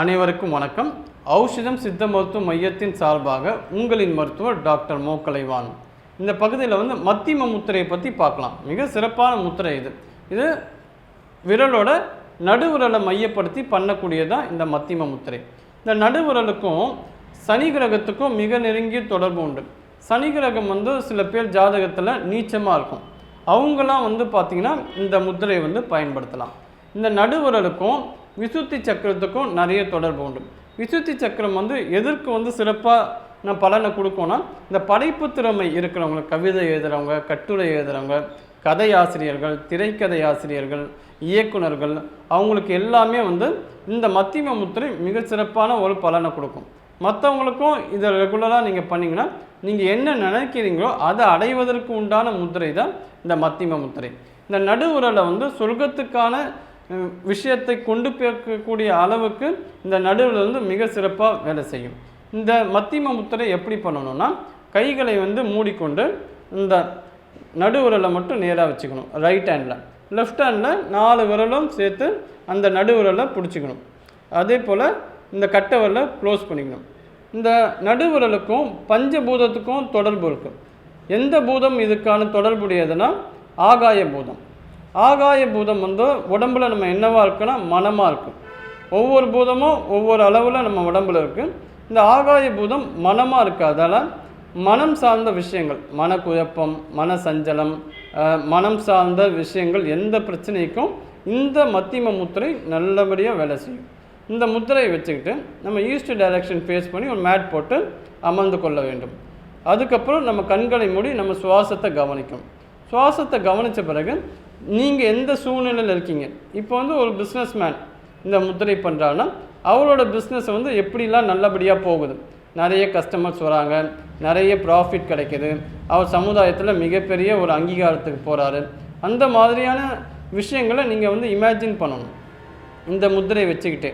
அனைவருக்கும் வணக்கம். ஔஷதம் சித்த மருத்துவ மையத்தின் சார்பாக உங்களின் மருத்துவர் டாக்டர் மோ. கலைவான் இந்த பகுதியில் வந்து மத்திம முத்திரையை பற்றி பார்க்கலாம். மிக சிறப்பான முத்திரை இது. இது விரலோட நடுவிரலை மையப்படுத்தி பண்ணக்கூடியதான் இந்த மத்திம முத்திரை. இந்த நடுவிரலுக்கும் சனி கிரகத்துக்கும் மிக நெருங்கிய தொடர்பு உண்டு. சனி கிரகம் வந்து சில பேர் ஜாதகத்தில் நீச்சமாக இருக்கும். அவங்களாம் வந்து பார்த்திங்கன்னா இந்த முத்திரையை வந்து பயன்படுத்தலாம். இந்த நடுவிரலுக்கும் விசுத்தி சக்கரத்துக்கும் நிறைய தொடர்பு உண்டு. விசுத்தி சக்கரம் வந்து எதற்கு வந்து சிறப்பாக நான் பலனை கொடுக்கோன்னா இந்த படைப்பு திறமை இருக்கிறவங்க கவிதை எழுதுகிறவங்க கட்டுரை எழுதுகிறவங்க கதை ஆசிரியர்கள் திரைக்கதை ஆசிரியர்கள் இயக்குனர்கள் அவங்களுக்கு எல்லாமே வந்து இந்த மத்திம முத்திரை மிக சிறப்பான ஒரு பலனை கொடுக்கும். மற்றவங்களுக்கும் இதை ரெகுலராக நீங்கள் பண்ணிங்கன்னா நீங்கள் என்ன நினைக்கிறீங்களோ அதை அடைவதற்கு உண்டான முத்திரை தான் இந்த மத்திம முத்திரை. இந்த நடுவுரலை வந்து சொர்க்கத்துக்கான விஷயத்தை கொண்டு போய்க்கக்கூடிய அளவுக்கு இந்த நடுவில் வந்து மிக சிறப்பாக வேலை செய்யும். இந்த மத்திம முத்திரை எப்படி பண்ணணும்னா கைகளை வந்து மூடிக்கொண்டு இந்த நடுவிரலை மட்டும் நேராக வச்சுக்கணும் ரைட் ஹேண்டில் லெஃப்ட் ஹேண்டில் நாலு விரலும் சேர்த்து அந்த நடுவிரலை பிடிச்சிக்கணும். அதே போல் இந்த கட்டை விரலை க்ளோஸ் பண்ணிக்கணும். இந்த நடுவிரலுக்கும் பஞ்சபூதத்துக்கும் தொடர்பு இருக்குது எந்த பூதம் இதுக்கான தொடர்புடையதுன்னா ஆகாய பூதம். ஆகாய பூதம் வந்து உடம்புல நம்ம என்னவாக இருக்குன்னா மனமாக இருக்கும். ஒவ்வொரு பூதமும் ஒவ்வொரு அளவில் நம்ம உடம்புல இருக்குது இந்த ஆகாய பூதம் மனமாக இருக்காதால மனம் சார்ந்த விஷயங்கள் மனக்குழப்பம் மன சஞ்சலம் மனம் சார்ந்த விஷயங்கள் எந்த பிரச்சனைக்கும் இந்த மத்திம முத்திரை நல்லபடியாக வேலை செய்யும். இந்த முத்திரையை வச்சுக்கிட்டு நம்ம ஈஸ்ட் டைரக்ஷன் ஃபேஸ் பண்ணி ஒரு மேட் போட்டு அமர்ந்து கொள்ள வேண்டும். அதுக்கப்புறம் நம்ம கண்களை மூடி நம்ம சுவாசத்தை கவனிக்கும். சுவாசத்தை கவனித்த பிறகு நீங்கள் எந்த சூழ்நிலையில் இருக்கீங்க? இப்போ வந்து ஒரு பிஸ்னஸ் மேன் இந்த முத்திரை பண்ணுறாங்கன்னா அவரோட பிஸ்னஸ் வந்து எப்படிலாம் நல்லபடியாக போகுது? நிறைய கஸ்டமர்ஸ் வராங்க நிறைய ப்ராஃபிட் கிடைக்கிது. அவர் சமுதாயத்தில் மிகப்பெரிய ஒரு அங்கீகாரத்துக்கு போகிறாரு அந்த மாதிரியான விஷயங்களை நீங்கள் வந்து இமேஜின் பண்ணணும். இந்த முத்திரையை வச்சுக்கிட்டு.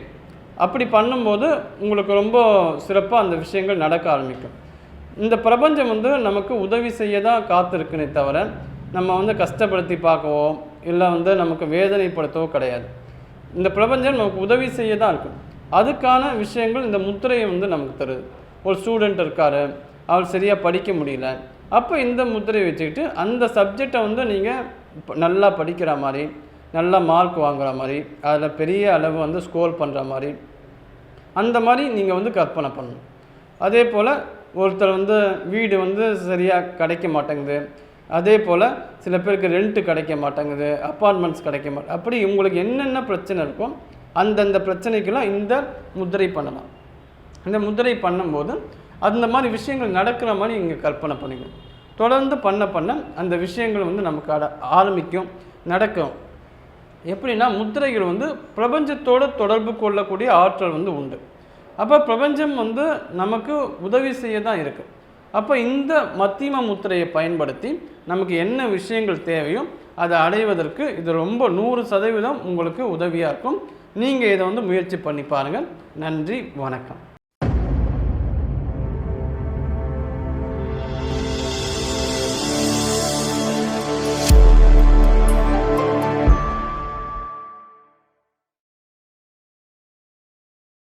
அப்படி பண்ணும்போது உங்களுக்கு ரொம்ப சிறப்பாக அந்த விஷயங்கள் நடக்க ஆரம்பிக்கும். இந்த பிரபஞ்சம் வந்து நமக்கு உதவி செய்ய தான் காத்திருக்குனே தவிர நம்ம வந்து கஷ்டப்படுத்தி பார்க்கவோ இல்லை வந்து நமக்கு வேதனைப்படுத்தவோ கிடையாது. இந்த பிரபஞ்சம் நமக்கு உதவி செய்ய தான் இருக்கும். அதுக்கான விஷயங்கள் இந்த முத்திரையை வந்து நமக்கு தருது. ஒரு ஸ்டூடெண்ட் இருக்கார் அவர் சரியாக படிக்க முடியல. அப்போ இந்த முத்திரையை வச்சுக்கிட்டு அந்த சப்ஜெக்டை வந்து நீங்கள் நல்லா படிக்கிற மாதிரி நல்லா மார்க் வாங்குற மாதிரி அதில் பெரிய அளவு வந்து ஸ்கோர் பண்ணுற மாதிரி அந்த மாதிரி நீங்கள் வந்து கற்பனை பண்ணணும். அதே போல் ஒருத்தர் வந்து வீடு வந்து சரியாக கிடைக்க மாட்டேங்குது. அதே போல் சில பேருக்கு ரெண்ட்டு கிடைக்க மாட்டேங்குது அப்பார்ட்மெண்ட்ஸ் கிடைக்க மாட்டேங்குது அப்படி உங்களுக்கு என்னென்ன பிரச்சனை இருக்கோ அந்தந்த பிரச்சனைக்கெல்லாம் இந்த முத்திரை பண்ணலாம். இந்த முத்திரை பண்ணும்போது அந்த மாதிரி விஷயங்கள் நடக்கிற மாதிரி நீங்கள் கற்பனை பண்ணிக்கணும் தொடர்ந்து பண்ண பண்ண அந்த விஷயங்கள் வந்து நமக்கு அட ஆரம்பிக்கும் நடக்கும். எப்படின்னா முத்திரைகள் வந்து பிரபஞ்சத்தோட தொடர்பு கொள்ளக்கூடிய ஆற்றல் வந்து உண்டு. அப்போ பிரபஞ்சம் வந்து நமக்கு உதவி செய்ய தான் இருக்குது அப்போ இந்த மத்திம முத்திரையை பயன்படுத்தி நமக்கு என்ன விஷயங்கள் தேவையோ அதை அடைவதற்கு இது ரொம்ப நூறு சதவீதம் உங்களுக்கு உதவியாக இருக்கும். நீங்கள் இதை வந்து முயற்சி பண்ணி பாருங்கள். நன்றி வணக்கம்.